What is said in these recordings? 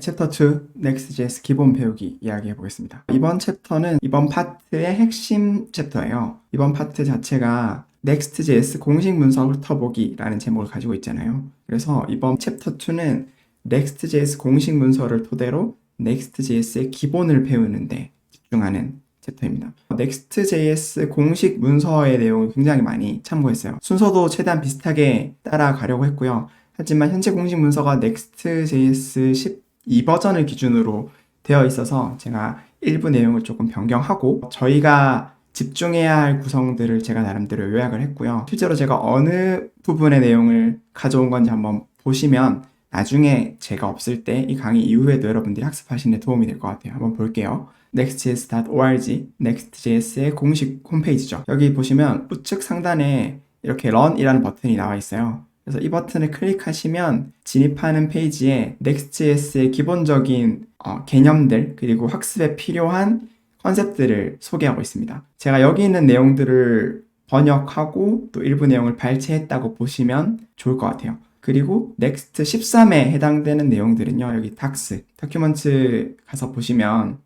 챕터 2 Next.js 기본 배우기 이야기해 보겠습니다. 이번 챕터는 이번 파트의 핵심 챕터예요. 이번 파트 자체가 Next.js 공식 문서 훑어보기라는 제목을 가지고 있잖아요. 그래서 이번 챕터 2는 Next.js 공식 문서를 토대로 Next.js의 기본을 배우는데 집중하는 챕터입니다. Next.js 공식 문서의 내용을 굉장히 많이 참고했어요. 순서도 최대한 비슷하게 따라가려고 했고요. 하지만 현재 공식 문서가 Next.js 12버전을 기준으로 되어 있어서 제가 일부 내용을 조금 변경하고 저희가 집중해야 할 구성들을 제가 나름대로 요약을 했고요. 실제로 제가 어느 부분의 내용을 가져온 건지 한번 보시면 나중에 제가 없을 때 이 강의 이후에도 여러분들이 학습하시는 데 도움이 될 것 같아요. 한번 볼게요. nextjs.org, nextjs의 공식 홈페이지죠. 여기 보시면 우측 상단에 이렇게 run이라는 버튼이 나와 있어요. 그래서 이 버튼을 클릭하시면 진입하는 페이지에 Next.js의 기본적인 어, 개념들 그리고 학습에 필요한 컨셉들을 소개하고 있습니다. 제가 여기 있는 내용들을 번역하고 또 일부 내용을 발췌했다고 보시면 좋을 것 같아요. 그리고 넥스트 13에 해당되는 내용들은요. 여기 닥스, 다큐먼트 가서 보시면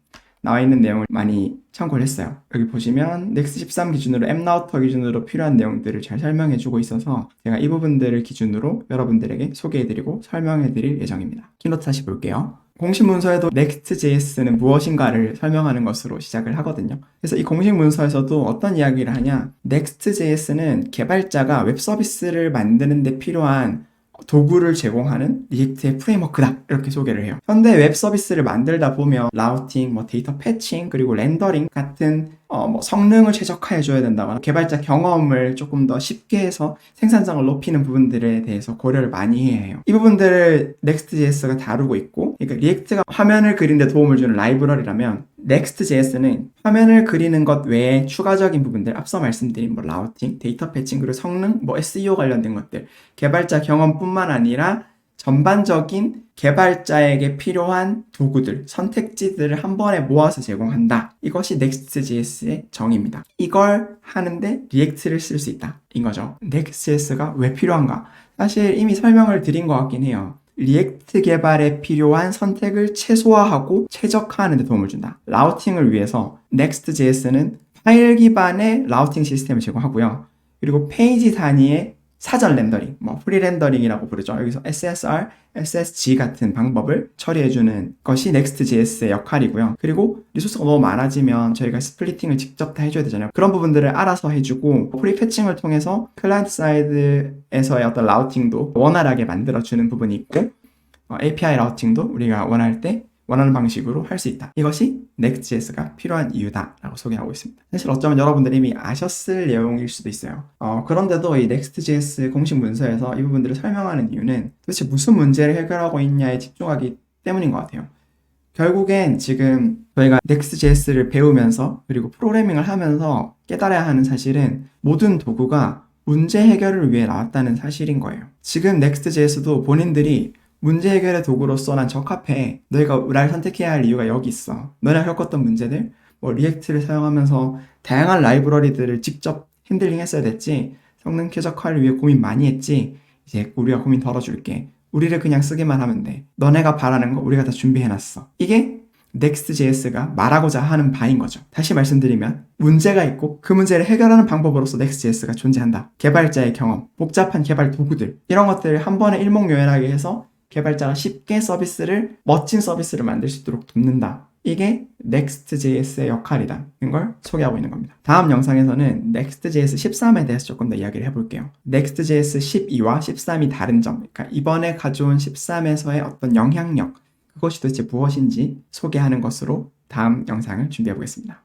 나와 있는 내용을 많이 참고를 했어요. 여기 보시면 넥스트 13 기준으로 앱라우터 기준으로 필요한 내용들을 잘 설명해 주고 있어서 제가 이 부분들을 기준으로 여러분들에게 소개해 드리고 설명해 드릴 예정입니다. 키노트 다시 볼게요. 공식 문서에도 Next.js는 무엇인가를 설명하는 것으로 시작을 하거든요. 그래서 이 공식 문서에서도 어떤 이야기를 하냐? Next.js는 개발자가 웹 서비스를 만드는 데 필요한 도구를 제공하는 리액트의 프레임워크다 이렇게 소개를 해요. 현대 웹 서비스를 만들다 보면 라우팅, 뭐 데이터 패칭 그리고 렌더링 같은 어, 뭐 성능을 최적화해 줘야 된다거나 개발자 경험을 조금 더 쉽게 해서 생산성을 높이는 부분들에 대해서 고려를 많이 해요. 이 부분들을 Next.js가 다루고 있고, 그러니까 리액트가 화면을 그리는데 도움을 주는 라이브러리라면 Next.js는 화면을 그리는 것 외에 추가적인 부분들, 앞서 말씀드린 뭐 라우팅, 데이터 패칭, 그리고 성능, 뭐 SEO 관련된 것들, 개발자 경험뿐만 아니라 전반적인 개발자에게 필요한 도구들, 선택지들을 한 번에 모아서 제공한다. 이것이 Next.js의 정의입니다. 이걸 하는데 리액트를 쓸 수 있다. 인 거죠. Next.js가 왜 필요한가? 사실 이미 설명을 드린 것 같긴 해요. 리액트 개발에 필요한 선택을 최소화하고 최적화하는 데 도움을 준다. 라우팅을 위해서 Next.js는 파일 기반의 라우팅 시스템을 제공하고요. 그리고 페이지 단위의 사전 렌더링, 뭐 프리 렌더링이라고 부르죠. 여기서 SSR, SSG 같은 방법을 처리해주는 것이 Next.js의 역할이고요. 그리고 리소스가 너무 많아지면 저희가 스플리팅을 직접 다 해줘야 되잖아요. 그런 부분들을 알아서 해주고 프리 패칭을 통해서 클라이언트 사이드에서의 어떤 라우팅도 원활하게 만들어주는 부분이 있고 어, API 라우팅도 우리가 원할 때 원하는 방식으로 할 수 있다. 이것이 Next.js가 필요한 이유다 라고 소개하고 있습니다. 사실 어쩌면 여러분들이 이미 아셨을 내용일 수도 있어요. 어, 그런데도 이 Next.js 공식 문서에서 이 부분들을 설명하는 이유는 도대체 무슨 문제를 해결하고 있냐에 집중하기 때문인 것 같아요. 결국엔 지금 저희가 Next.js를 배우면서 그리고 프로그래밍을 하면서 깨달아야 하는 사실은 모든 도구가 문제 해결을 위해 나왔다는 사실인 거예요. 지금 Next.js도 본인들이 문제 해결의 도구로서 난 적합해. 너희가 날 선택해야 할 이유가 여기 있어. 너네가 겪었던 문제들, 뭐 리액트를 사용하면서 다양한 라이브러리들을 직접 핸들링 했어야 됐지. 성능 최적화를 위해 고민 많이 했지. 이제 우리가 고민 덜어줄게. 우리를 그냥 쓰기만 하면 돼. 너네가 바라는 거 우리가 다 준비해놨어. 이게 Next.js가 말하고자 하는 바인 거죠. 다시 말씀드리면 문제가 있고 그 문제를 해결하는 방법으로서 Next.js가 존재한다. 개발자의 경험, 복잡한 개발 도구들 이런 것들을 한 번에 일목요연하게 해서 개발자가 쉽게 서비스를 멋진 서비스를 만들 수 있도록 돕는다. 이게 Next.js의 역할이다. 걸 소개하고 있는 겁니다. 다음 영상에서는 Next.js 13에 대해서 조금 더 이야기를 해볼게요. Next.js 12와 13이 다른 점, 그러니까 이번에 가져온 13에서의 어떤 영향력, 그것이 도대체 무엇인지 소개하는 것으로 다음 영상을 준비해 보겠습니다.